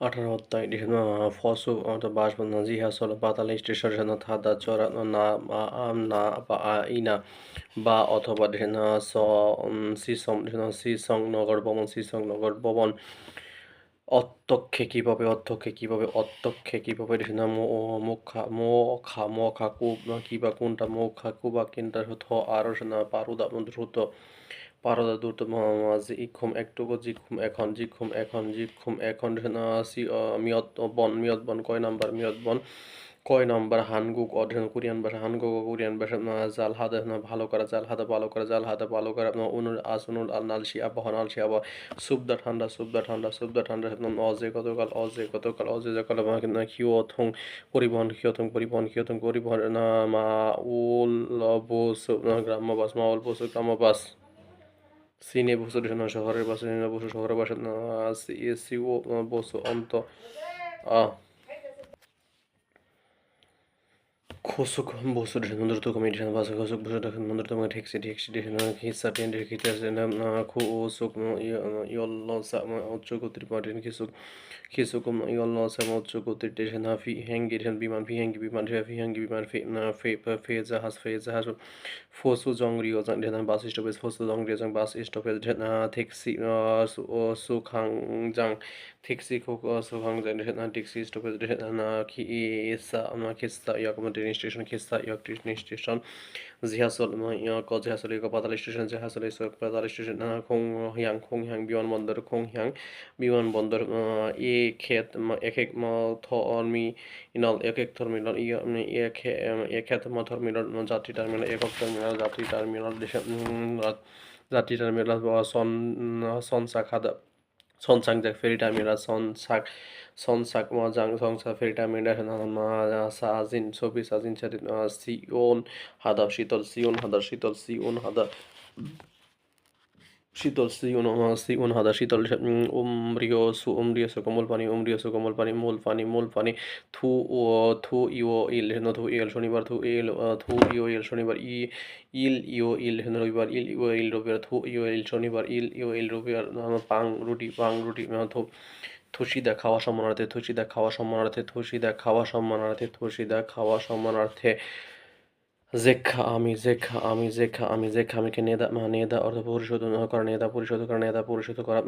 আঠারো অধ্যায় ফসু অর্থাৎ বাসবন্ধ জিহাসল পাতাল স্টেশন থাদা চরা না আম, না, বা ইনা বা, অথবা সিসং সিসং নগর ভবন সিসং নগর ভবন, অত্যক্ষে কীভাবে অধ্যক্ষে কীভাবে, অত্যক্ষে কীভাবে মুখা মোখা মোখা কু কিবা কোনটা মোখা কুবা কিনটা থ, আরও না পারুদা দ্রুত পারদা দ্রুত জিখুম একটুকু জিখুম এখন জিখুম এখন জিখুম এখন মিয়ত বন মিয়ত বন, কয় নাম্বার, মিয়ত বন, কয় নাম্বার, হানগুক অধ্যয়ন কোরিয়ান ভাষা হানগুক কোরিয়ান ভাষা জাল হাদা ভালো করা, জাল হাদা, ভালো করা, জাল হাদা, ভালো করা অনুর আসনুল আল নালসি, আবহাওয়া নালসি, আবহাওয়া, সুবদা, ঠান্ডা সুবদা ঠান্ডা সুবদা, ঠান্ডা অজে গতকাল অজে গতকাল অজে যকাল হিয়থং পরিবহন হিয়থং পরিবহন হিয়থং পরিবহন মা, উল বস গ্রাম্য বাস, মা, উল, বস, গ্রাম্য বাস। সিনে বসু শহরের বাসা বসু শহরের বাসা সিও বসু অন্ত Kosuk bosu dışında mundur to komedi dışında bazı kosuk bosu dışında mundur to komedi teksi teksi dışında hissa ten dışında dışında kosuk yolla sa uçuk utir parin kisuk kisuk yolla sa uçuk utir dışında fi hengi dışında biman fi hengi biman dışında fi hengi biman fi fe fe zahas fe zahas fosu jongri o dışında bas stoppage fosu jongri jong bas stoppage dışında teksi su khang jang teksi ko su khang jang dışında teksi station, খেস্তা ইয়ক station জিহাসল ক জিহাসল ইয়ক পাতাল station, জিহাসল ইয়ক পাতাল station খং, হিয়াং খং হিয়াং বিমানবন্দর খং হিয়াং বিমানবন্দর এ ক্ষেত এক এক থর্মি ইনল, এক এক টার্মিনাল এক ক্ষেত টার্মিনাল যাত্রী টার্মিনাল একক টার্মিনাল যাত্রী টার্মিনাল যাত্রী টার্মিনাল সন সনসা খাদা 선창작 페리타미라 선삭 선삭 마장 성사 페리타미라 마 사진 소비 사진 차리 시온 하다 시톨 시온 하다 시톨 시온 하다 শীতল সিউন সিউন হাদা শীতল উমরিয় সু কোমল পানি উমরিয় সু কোমল পানি মূল পানি মূল পানি থু ও থু ইও ইল হেন থু ইল শনিবার থু ইল থু ইও ইল শনিবার ই ইল ইও ইল হেন রবিবার ইল ইও ইল রবিবার থু ইও ইল শনিবার ইল ইও ইল রবিবার পাং রুটি পাং রুটি থু থুসিদা খাওয়া সম্মানার্থে থুসিদা খাওয়া সম্মানার্থে থুসিদা খাওয়া সম্মানার্থে থুসিদা খাওয়া সম্মানার্থে জেখা আমি জেখা আমি জেখা আমি জেখা আমিকে নেদা নেদা অর্থ পরিশোধ করা নেদা পরিশোধ করা নেদা পরিশোধ করা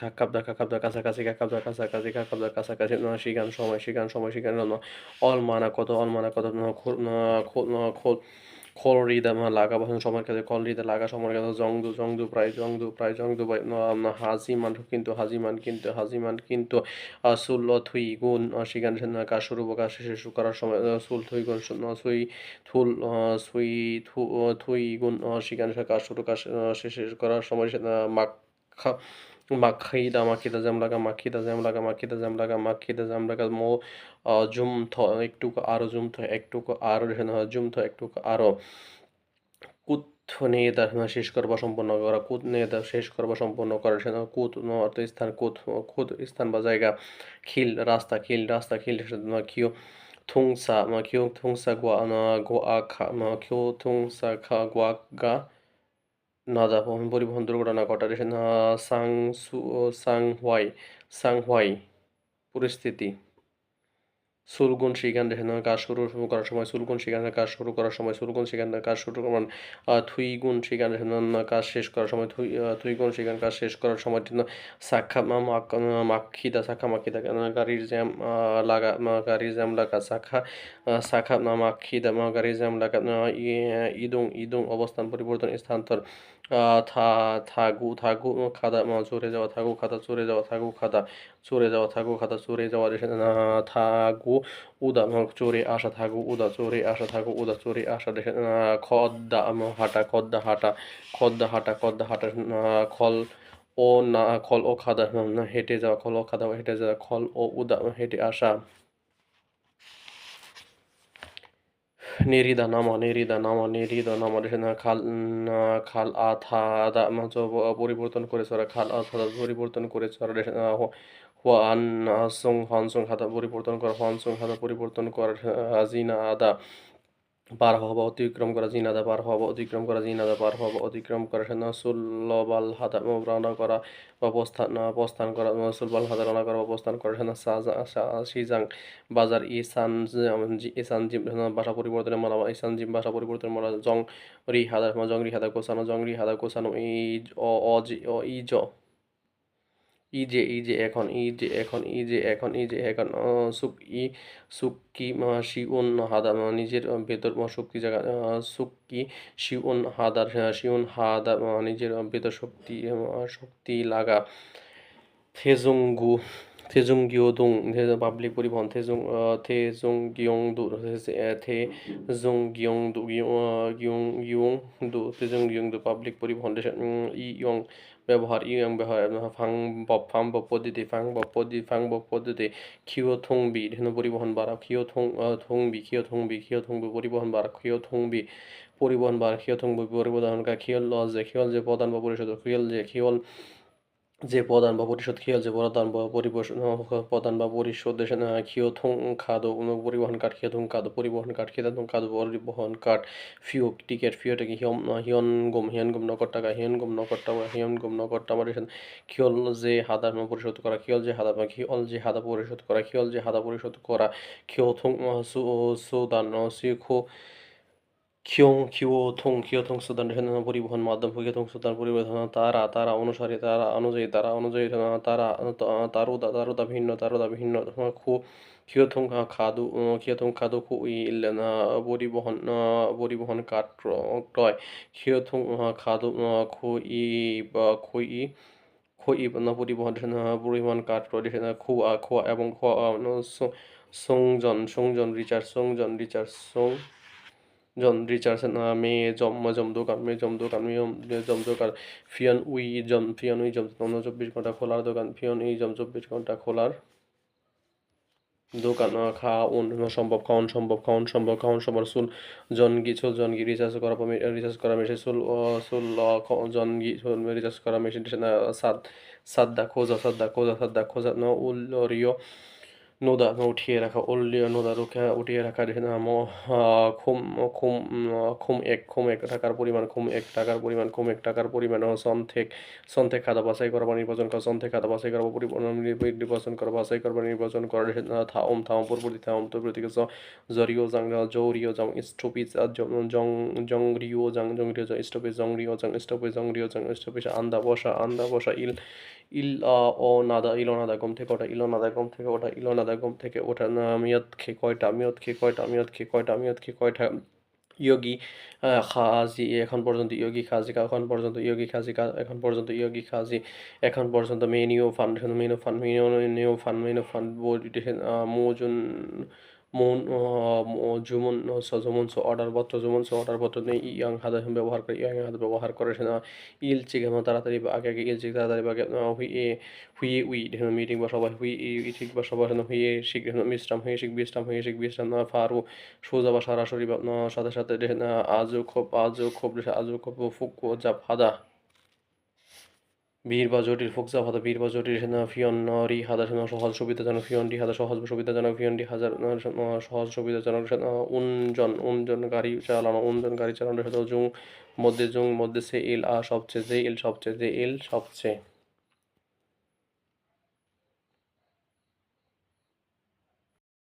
কাকাবদা কাকাবদা কাছাকাছি কাকাবদা কাছাকাছি কাকাবদা কাছাকাছি শিগান সময় শিগান সময় শিগান অলমানা কত অলমানা কত খোল খলরিদা লাগা বসন সময়ের কাছে খলরিদা লাগা সময়ের কাছে জংদু জংদু প্রায় জংদু প্রায় জংদু হাজিমান কিন্তু হাজিমান কিন্তু হাজিমান কিন্তু সুল থুই গুণ সেখানে কাজ শুরু কাজ শেষ করার সময় সুল থুই গুণ সুই থুল সুই থু থুই গুণ সেখানে কাজ শুরু কাজ শেষ করার সময় মাখা মাখিদা মাখিদা জামলাগা মাখিদা জামলাগা মাখিদা জামলাগা মাখিদা জামলাগা মো জুম থ একটুকু আরও জুম থ একটুকু আরও জুম থ একটুকু আরও কুত নেতা শেষ করবা সম্পন্ন করা কুত নেতা শেষ করবা সম্পন্ন করা সেটা কুত অর্থ স্থান কুত খুদ স্থান বা জায়গা খিল রাস্তা খিল রাস্তা খিল কিউ থুংসা কিউ থুংসা গোয়া গোয়া খা কিউ থুংসা খা গোয়া গা নাদা পরিবহন দুর্ঘটনা কটারেশন সাং সাং হোয়াই সাং হোয়াই পরিস্থিতি সুলগুন সেখান থেকে কাজ শুরু করার সময় সুলগুন সেখানে কাজ শুরু করার সময় সুলগুন সেখানে কাজ শুরু করার থুইগুণ সেখানে কাজ শেষ করার সময় থুই থুইগুণ সেখানে কাজ শেষ করার সময় সাক্ষা মাক্ষিদা শাখা মাক্ষিদা গাড়ির জ্যাম লাগা গাড়ির জ্যাম লাগা শাখা শাখা মাক্ষিদা গাড়ির জ্যাম লাগা ইদুং ইদুং অবস্থান, পরিবর্তন, স্থানান্তর থা, থাগু থাগু খাদা চড়ে যাওয়া থাকু খাদা চড়ে যাওয়া থাকু খাদা চড়ে যাওয়া থাকো, খাতা চড়ে যাওয়া থাকো। উদা চড়ে আসা থাকো, উদা চড়ে আসা থাকো, উদা চড়ে আসা দেখে খদ্দা হাঁটা খদ্দা হাঁটা খদ্দা হাঁটা খদ্দা হাঁটা খল ও না, খল ও খাদা হেঁটে যাওয়া, খল ও খাদা হেঁটে যাওয়া, খল ও উদা হেঁটে আসা। নেরিদা নামা নেরিদা নামা নেরিদা নামা সেখানে খাল খাল আথা আদা পরিবর্তন করে ওরা খাল আথা পরিবর্তন করে ওরা হুয়ান সং হান সং হাদা পরিবর্তন করা হান সং হাদা পরিবর্তন করা হাজিনা আদা পার হওয়া বা অতিক্রম করা জিনাদা পার হওয়া বা অতিক্রম করা জিনাদা পার হওয়া বা অতিক্রম করা সুল্লবাল হাদা রওনা করা বা প্রস্থান প্রস্থান করা সুলবাল হাদা রওনা করা বা প্রস্থান করা সাজা, বাজার, ইসান ইসান, জিম ভাষা পরিবর্তনের মালা ইসান, জিম, ভাষা পরিবর্তনের মালা, জং, রি, হাদা জং, রি, হাদা, কোসানো, জং, রি, হাদা, কোসানো, ই অ, ই, জ। ই যে ই যে, এখন, ই যে, এখন, ই যে, এখন, ই যে, এখন সুক ই সুক্কি শিউন হাদা নিজের ভেতর শক্তি জায়গা সুক্কি শিউন হাদার শিউন হাদা নিজের ভেতর, শক্তি শক্তি, লাগা, থেজুঙ্গু থেজুং গিওদুং পাবলিক পরিবহন, থেজুং থেজুং গিয়ং দু থে জুং গিয়ং দু গিয়ং গিয়ং দু থেজুং গিয়ং দু পাবলিক পরিবহন ই, ইয়ং ব্যবহার ইয়ং ব্যবহার ফাং ফাং বপ পদ্ধতি, ফাং বপ পদ্ধতি, ফাং বপ পদ্ধতি খিও থংবি, ধেনু পরিবহন বাড়া ক্ষিয় থং থংবি, ক্ষিয় থংবি ক্ষিয় থংবি পরিবহন বাড়া ক্ষিয় থংবি পরিবহন বাড়া ক্ষিয় থংবি পরিবহন পরিবহন খিয়ল যে খিয়ল যে প্রধান বা পরিষদ খিয়ল যে খিয়ল যে প্রধান বা পরিষদ খেয়াল, যে প্রধান বা পরিবেশন প্রধান বা পরিষদ খিও থং খাদ্য পরিবহন কাঠ খিও থং খাদ্য পরিবহন কাঠ খিও থং খাদ্য পরিবহন কাঠ ফিও টিকেট ফিও থেকে হিয়ম হিয়ন গম হিয়ন গম নকর টাকা হিয়ন গম নকর টাকা হিয়ন গম নকর টাকা খিয়ল যে হাদা পরিশোধ করা, খিয়ল যে হাদা খিয়ল যে হাদা পরিশোধ করা, খিয়ল যে হাদা পরিশোধ করা খিও থং সুদান সিখো খিয়ং খিও থং খিও থং, সুদান পরিবহন মাধ্যম খিও থং, সুদান পরিবহন তারা তারা, অনুসারে, তারা, অনুযায়ী তারা অনুযায়ী তারা তারুদা তারুদা ভিন্ন তারুদা ভিন্ন খু খিও থং খাদু খিও থং, খাদু, খু ইল পরিবহন পরিবহন কাঠ ক্রয় খিও থং খাদু খু, ই খু, ই খই পরিবহন পরিবহন কাঠ ক্রয় খোয়া খোয়া এবং খোয়া সংজন সংজন রিচার্জ সংজন রিচার্জ সং জন রিচার্ডসন মে, জম জম দোকান মে, জম দোকান মে, জম দোকান ফিয়ন, উই জম ফিয়ন, উই জম চব্বিশ ঘণ্টা খোলার দোকান, ফিয়ন, উই জম চব্বিশ ঘণ্টা খোলার দোকান খাওয়ান সম্ভব খাওয়ান সম্ভব খাওয়ান সম্ভব খাওয়ান সম্ভব সুল জনগি সুল জনগি রিচার্জ করা রিচার্জ করা মেশিন সুল সুল জনগি রিচার্জ করা মেশিন সাদ সাদ্দা খোঁজা সাদ্দা খোঁজা সাদ্দা খোঁজা উল, রিও নোদা উঠিয়ে রাখা ওল্ডিও নোদা রুখে উঠিয়ে রাখার খুম খুম খুম এক খুম এক টাকার পরিমাণ, খুম এক টাকার পরিমাণ, খুম এক টাকার পরিমাণ সন্থেক সন্থেক খাতা বাছাই করা বা নির্বাচন করা, সন্থেক খাতা বাছাই করা নির্বাচন করা, বাছাই করা নির্বাচন করা থাম থাম পরবর্তী থাম প্রতীক জরিও জাং জৌরিও জং স্টপিজ জং জংরিও জাং জংরিও জং স্টপিজ জংরিও জং স্টপিজ জংরিও জং স্টপিজ আন্দা, বসা আন্দা, বসা, ইল ইল ও নাদা গম থেকে ওটা ইলো নাদা গম থেকে ওটা ইলো নাদা গম থেকে ওটা মিয়ত খে কয়টা, মিয়ত খে কয়টা, মিয়ত খে কয়টা, মিয়ত খে কয়টা, ইয়োগি খাজি, এখন পর্যন্ত ইয়োগি, খাজি, এখন পর্যন্ত ইয়োগি, খাজি এখন পর্যন্ত ইয়োগি, খাজি, এখন পর্যন্ত মেনিও ফান্ড মেনু ফান্ড মেনিও ফান্ড মেনু ফান্ড মোজুন মন জুমন জুমন অর্ডার পত্র, জুমন অর্ডার পত্র নেই ইয়াং হাদা ব্যবহার করে ইয়াং হাদা ব্যবহার করে না ইল চিকে তাড়াতাড়ি আগে আগে ইল চিকে তাড়াতাড়ি আগে হুইয়ে হুইয়ে উই মিটিং বা সবাই হুই ই ঠিক বা সবাই হুইয়ে শিখ বিশ্রাম হয়ে শিখ বিশ্রাম হয়ে শিখ বিশ্রাম, না ফারু সোজা বা সরাসরি বা সাথে সাথে আজও খুব আজও খুব আজও খুব ফুক যা ফাদা বীর বা জটিল ফোকসা হাদা বীর বা জটিল ফিয়ন রি হাদা সহজ সুবিধাজনক ফিয়ন হাজার হাদা, সহজ সুবিধাজনক ফিয়ন ডি হাজার সহজ সুবিধাজনক উনজন উনজন গাড়ি চালানো, উনজন গাড়ি চালানোর সাথে জুং, মধ্যে জুং, মধ্যে সে ইল, আ, সবচেয়ে যে ইল, সবচেয়ে যে ইল, সবচেয়ে।